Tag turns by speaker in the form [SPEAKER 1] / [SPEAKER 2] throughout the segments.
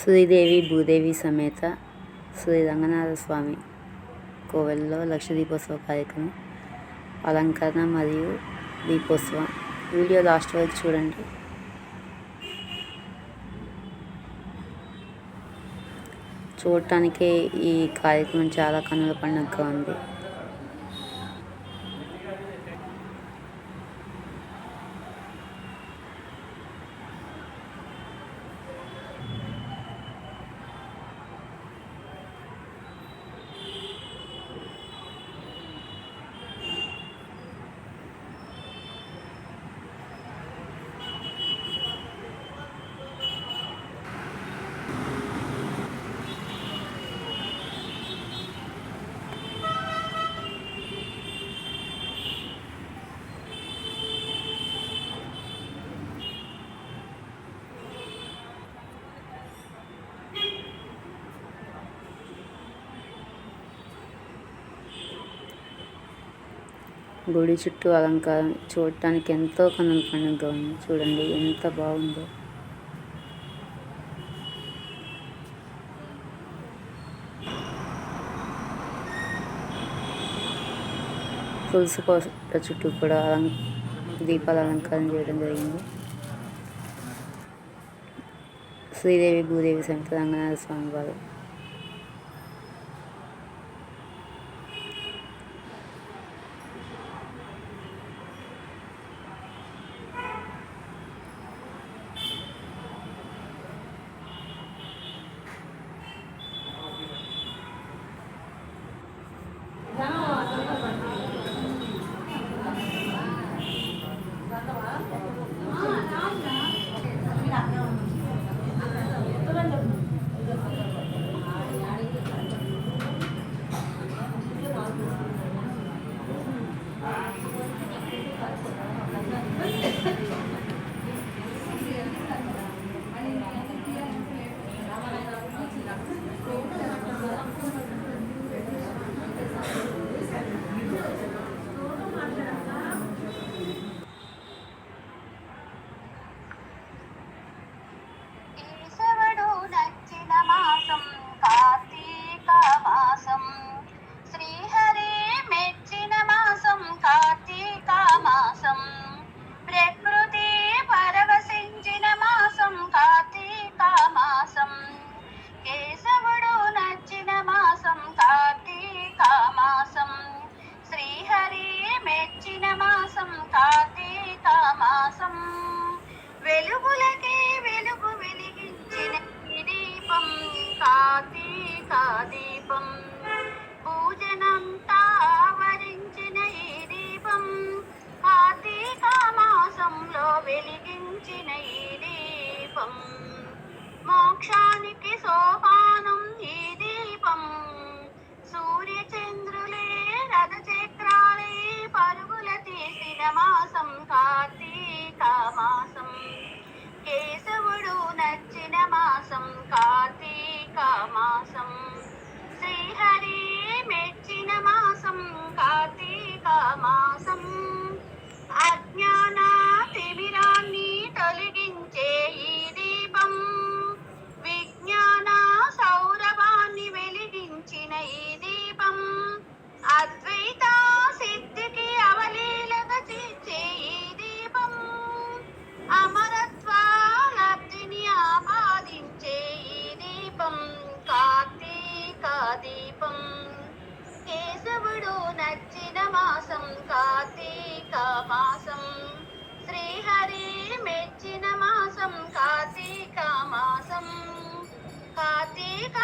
[SPEAKER 1] శ్రీదేవి భూదేవి సమేత శ్రీ రంగనాథ స్వామి కోవెల్లో లక్ష దీపోత్సవ కార్యక్రమం అలంకరణ మరియు దీపోత్సవం. వీడియో లాస్ట్ వరకు చూడండి. చూడటానికే ఈ కార్యక్రమం చాలా కన్నుల పండుగగా ఉంది. గుడి చుట్టూ అలంకారం చూడటానికి ఎంతో కన్నుల ఉంది. చూడండి ఎంత బాగుందో. తులసి కోట చుట్టూ కూడా అలం దీపాల అలంకారం చేయడం జరిగింది. శ్రీదేవి భూదేవి సమేత రంగనాథ స్వామి వారు.
[SPEAKER 2] దీపం. మోక్షానికి సోపానం ఈ దీపం. సూర్యచంద్రులే రథచక్రాలే పరుగుల తీసిన మాసం కార్తీక మాసం. కేశవుడు నచ్చిన మాసం కార్తీక మాసం. శ్రీహరి మెచ్చిన మాసం కార్తీక మాసం. దీపం కేశవుడు నచ్చిన మాసం కార్తీక మాసం. శ్రీహరి మెచ్చిన మాసం కార్తీక మాసం. కార్తీక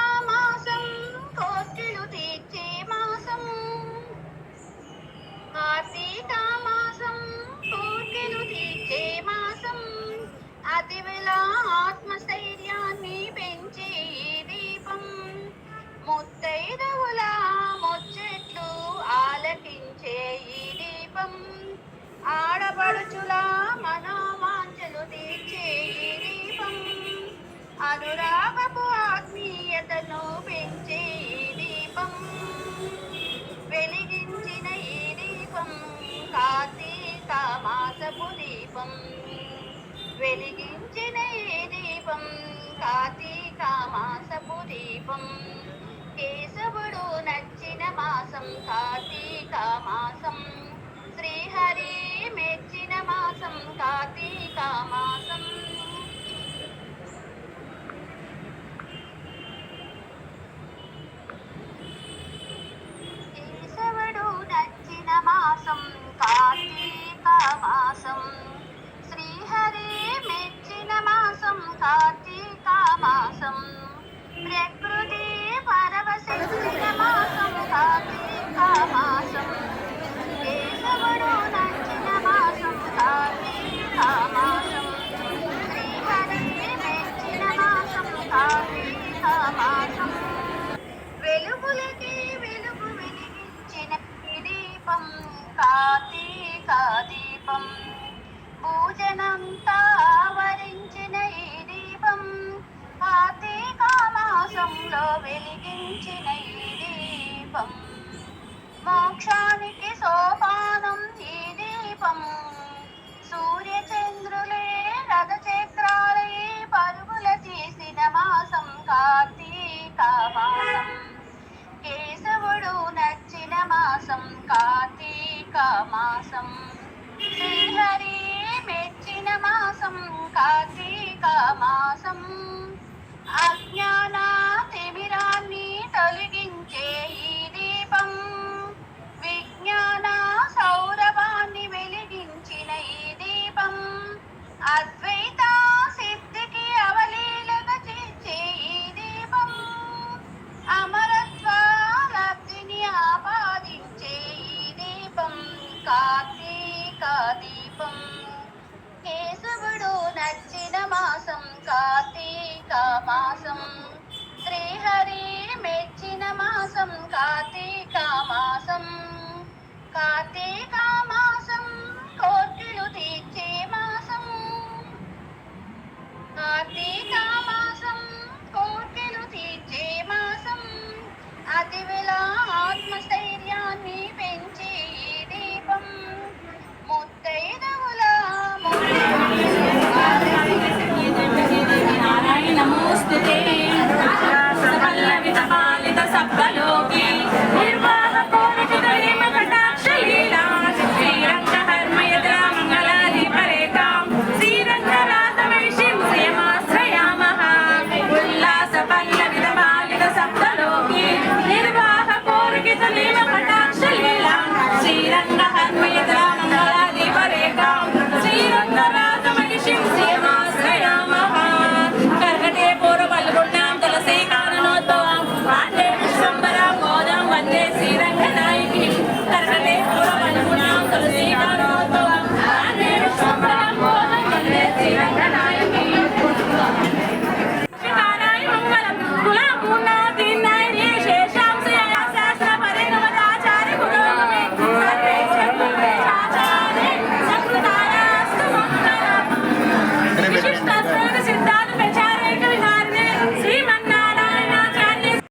[SPEAKER 2] ఆడబడుచులా మనోవాంఛలు తీర్చే దీపం. అనురాగపు ఆత్మీయతను పెంచే దీపం. వెలిగించిన ఈ దీపం కార్తీక మాసపు దీపం. వెలిగించిన ఈ దీపం కార్తీక దీపం. కేశవుడు నచ్చి మాసం కార్తీక మాసం ప్రకృతి పరవశిష్ట మాసం కార్తీక మాసం కేశవుడు నచ్చిన మాసం కార్తీక మాసం శ్రీహరి మెచ్చిన మాసం కార్తీక మాసం వెలుగులకి వెలుగు వెలిగించిన దీపం కార్తీక దీపం. మాసంలో వెలిగించిన ఈ దీపం. మోక్షానికి సోపానం ఈ దీపం. సూర్యచంద్రులే చంద్రులే పరుగుల తీసిన మాసం కార్తీక మాసం. కేశవుడు నచ్చిన మాసం కార్తీక మాసం. శ్రీహరి మెచ్చిన మాసం కార్తీక మాసం. అజ్ఞాన హరి మెచ్చిన మాసం కార్తీక మాసం. కార్తీక మాసం కోర్కెలు తీర్చే మాసం. కార్తీక మాసం కోర్కెలు తీర్చే మాసం. అతివిల ఆత్మస్థైర్యాన్ని పెంచే దీపం. ముత్తైదవుల
[SPEAKER 3] నారాయణ